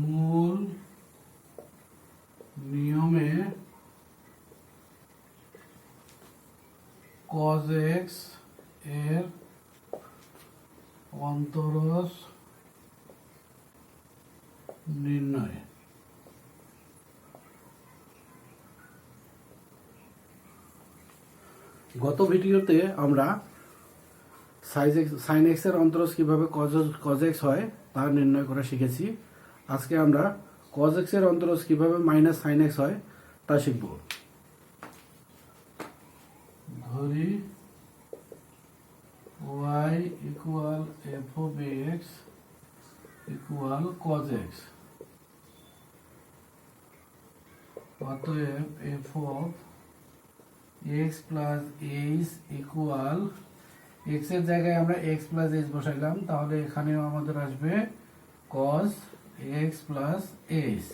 মূল নিয়মে cos x এর অন্তরস নির্ণয়। গত ভিডিওতে আমরা সাইজ সাইন এক্সের অন্তরস কীভাবে কজ এক্স হয় তা নির্ণয় করা শিখেছি। আজকে আমরা কজ এক্সের অন্তরস কীভাবে মাইনাস সাইন এক্স হয় তা শিখব। ধরি y equal F of X equal cos X অতএব F of X plus H equal এক্সের জায়গায় আমরা এক্স প্লাস এইচ বসাইলাম, তাহলে এখানেও আমাদের আসবে কস এক্স প্লাস এইচ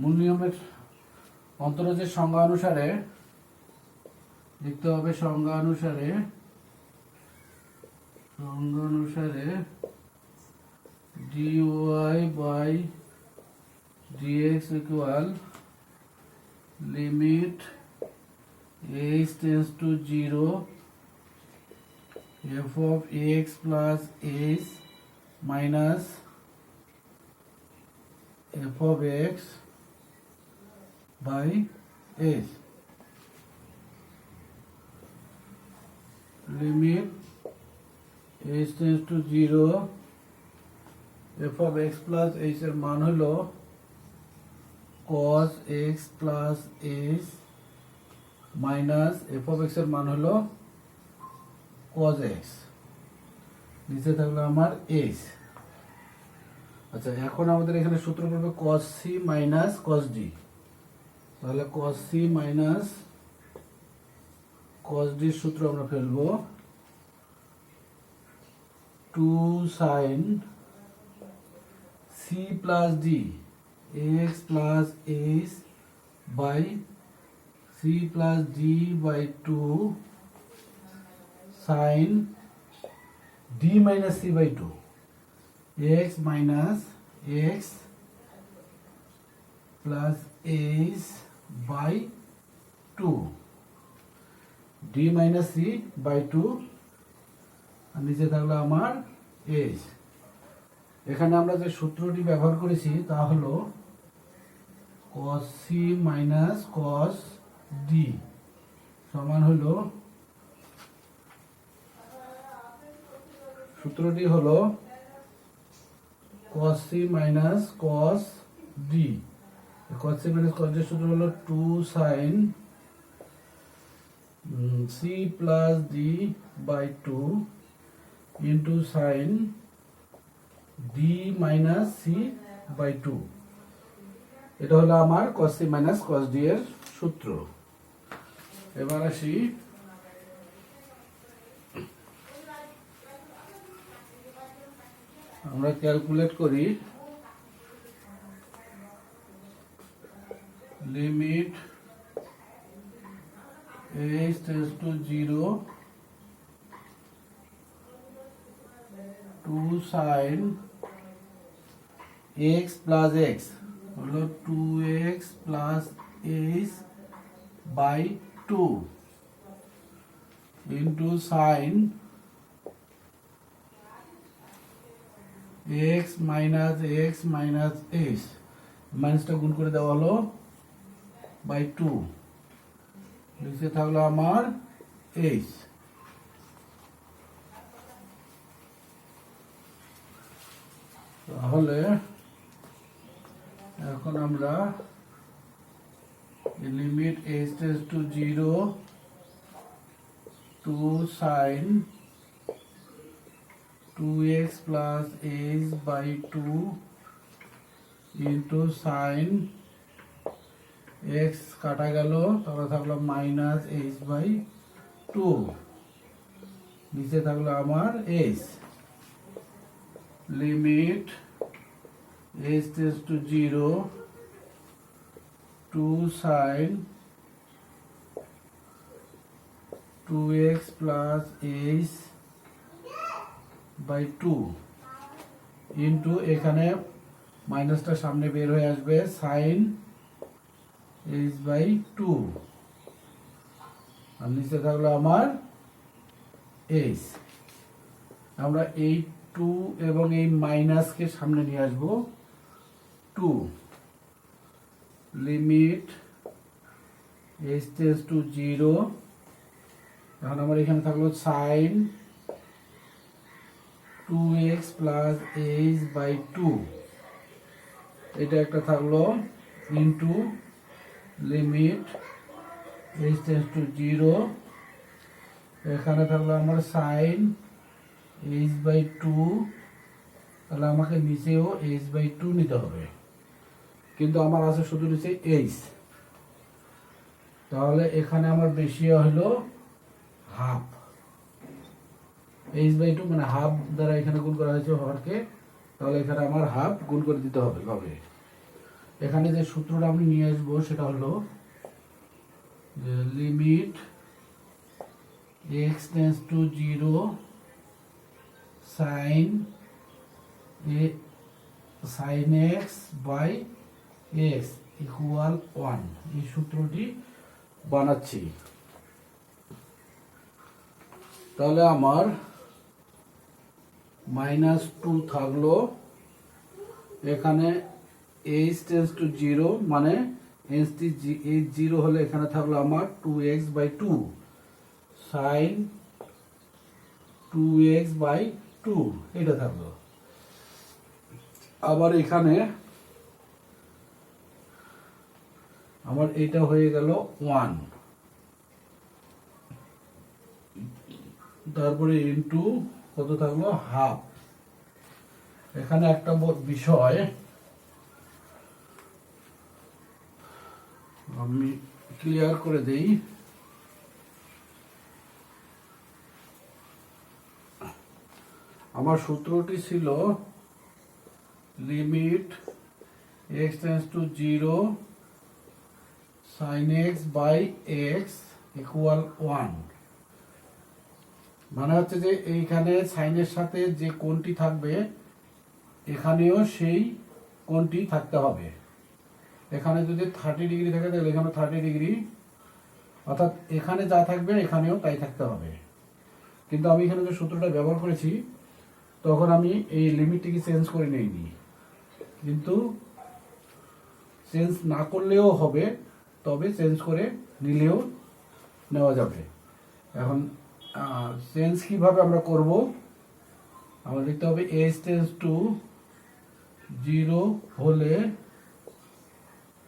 মূল নিয়মের অন্তরজের সংজ্ঞা অনুসারে লিখতে হবে সংজ্ঞা অনুসারে সংজ্ঞা অনুসারে D Y by D X equal limit h tends to 0 f of x plus h minus f of x by h limit h tends to 0 f of x plus h এর মান হলো cos x plus h minus F of এক্সের মান হলো cos x নিচে থাকল আমার H আচ্ছা এখন আমাদের এখানে সূত্র পড়বে cos C minus cos D তাহলে কস সি মাইনাস কস ডির সূত্র আমরা ফেলব। Two sine C plus D X plus H by c plus d by 2 sin d minus c by 2 x minus x plus h by 2 d minus c by 2 আর নিচে থাকল আমার h. এখানে আমরা যে সূত্রটি ব্যবহার করেছি তা হলো cos c minus cos D সমান হলো সূত্রটি হলো cos c minus cos D cos c minus cos D সূত্র হলো two sine C plus D by two into sine D minus C by two এটা হলো আমার cos c minus cos D এর সূত্র। এবার আসি আমরা ক্যালকুলেট করি limit H tends to zero two sine X plus X হলো two X plus H by 2 into sine x minus x minus h মাইনাসটা গুণ করে দেওয়া হলো বাই টু নিচে থাকল আমার এইচ তাহলে এখন আমরা limit h tends to 0 to sine 2x plus h by 2 into sine x কাটা গেল, তারপরে থাকল মাইনাস এইচ বাই টু নিচে থাকল আমার H limit H tends to zero 2 sine 2x plus h by two into এখানে মাইনাসটা সামনে বের হয়ে আসবে সাইন এইচ বাই টু আর নিচে থাকল আমার এইচ আমরা এই টু এবং এই মাইনাসকে সামনে নিয়ে আসব two limit H tends to zero এখন আমার এখানে থাকল sine two X plus H by two এটা একটা থাকল into limit H tends to zero এখানে থাকল আমার সাইন এইচ বাই টু তাহলে আমাকে নিচেও এইচ বাই টু নিতে হবে। কিন্তু আমার আছে শুধু নিচে এইচ তাহলে এখানে আমার বেশি হলো হাফ এইচ বাই টু মানে হাফ দ্বারা এখানে গুণ করা হয়েছে হরকে তাহলে এখানে আমার হাফ গুণ করে দিতে হবে হবে। এখানে যে সূত্রটা আমি নিয়ে আসব সেটা হলো যে limit X tends to zero sine A sine X by X equal one এই সূত্রটি বানাচ্ছি। তাহলে আমার মাইনাস টু থাকল। এখানে এইচ টেন্স টু জিরো মানে এইচ এইচ জিরো হলে এখানে থাকল আমার two X by two sine two X by two এটা থাকল। আবার এখানে আমার এটা হয়ে গেল ওয়ান তারপরে ইন্টু কত থাকল? হাফ। এখানে একটা বিষয়, আমি ক্লিয়ার করে দেই। আমার সূত্রটি ছিল limit X tends to zero sine X by X equal one মানে হচ্ছে যে এইখানে সাইনের সাথে যে কোনটি থাকবে, এখানেও সেই কোনটি থাকতে হবে। এখানে যদি থার্টি ডিগ্রি থাকে, তাহলে এখানে থার্টি ডিগ্রি অর্থাৎ এখানে যা থাকবে, এখানেও তাই থাকতে হবে। কিন্তু আমি এখানে যে সূত্রটা ব্যবহার করেছি, তখন আমি এই লিমিটটিকে চেঞ্জ করে নিইনি। কিন্তু চেঞ্জ না করলেও হবে, তবে চেঞ্জ করে নিলেও নেওয়া যাবে। এখন চেঞ্জ কীভাবে আমরা করব? আমরা লিখতে হবে এস টেন্স টু জিরো হলে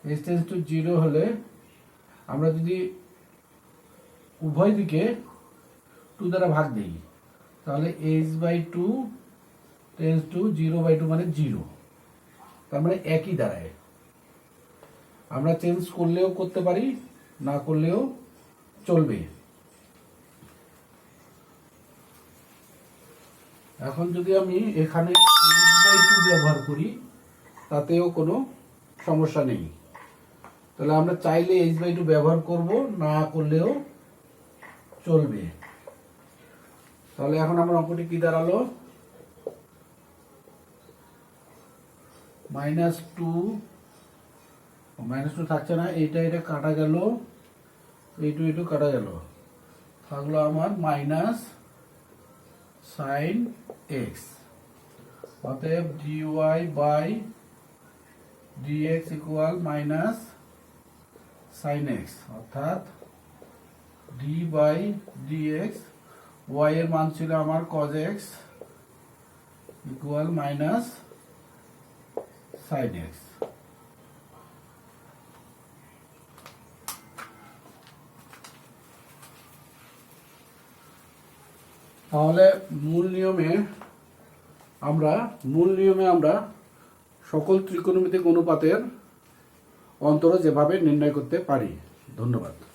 এস টেন্স টু জিরো হলে আমরা যদি উভয় দিকে টু দ্বারা ভাগ দিই, তাহলে H by two tends to zero by two মানে জিরো তার মানে একই দাঁড়ায় আমরা চেঞ্জ করলেও করতে পারি, না করলেও চলবে। এখন যদি আমি এখানে টু ব্যবহার করি, তাতেও কোনো সমস্যা নেই। তাহলে আমরা চাইলে এইচ বাই টু ব্যবহার করব, না করলেও চলবে। তাহলে এখন আমার অঙ্কটি কি দাঁড়াল? মাইনাস টু মাইনাস টু থাকছে না এইটা এটা কাটা গেল এইটু এইটু কাটা গেল। থাকল আমার মাইনাস সাইন এক্স অতএব D Y by D X equal minus sine X অর্থাৎ D by D X Y এর মান ছিল আমার cos X equal minus sine X তাহলে মূল নিয়মে আমরা, মূল নিয়মে আমরা সকল ত্রিকোণমিতিক অনুপাতের অন্তর যেভাবে নির্ণয় করতে পারি। ধন্যবাদ।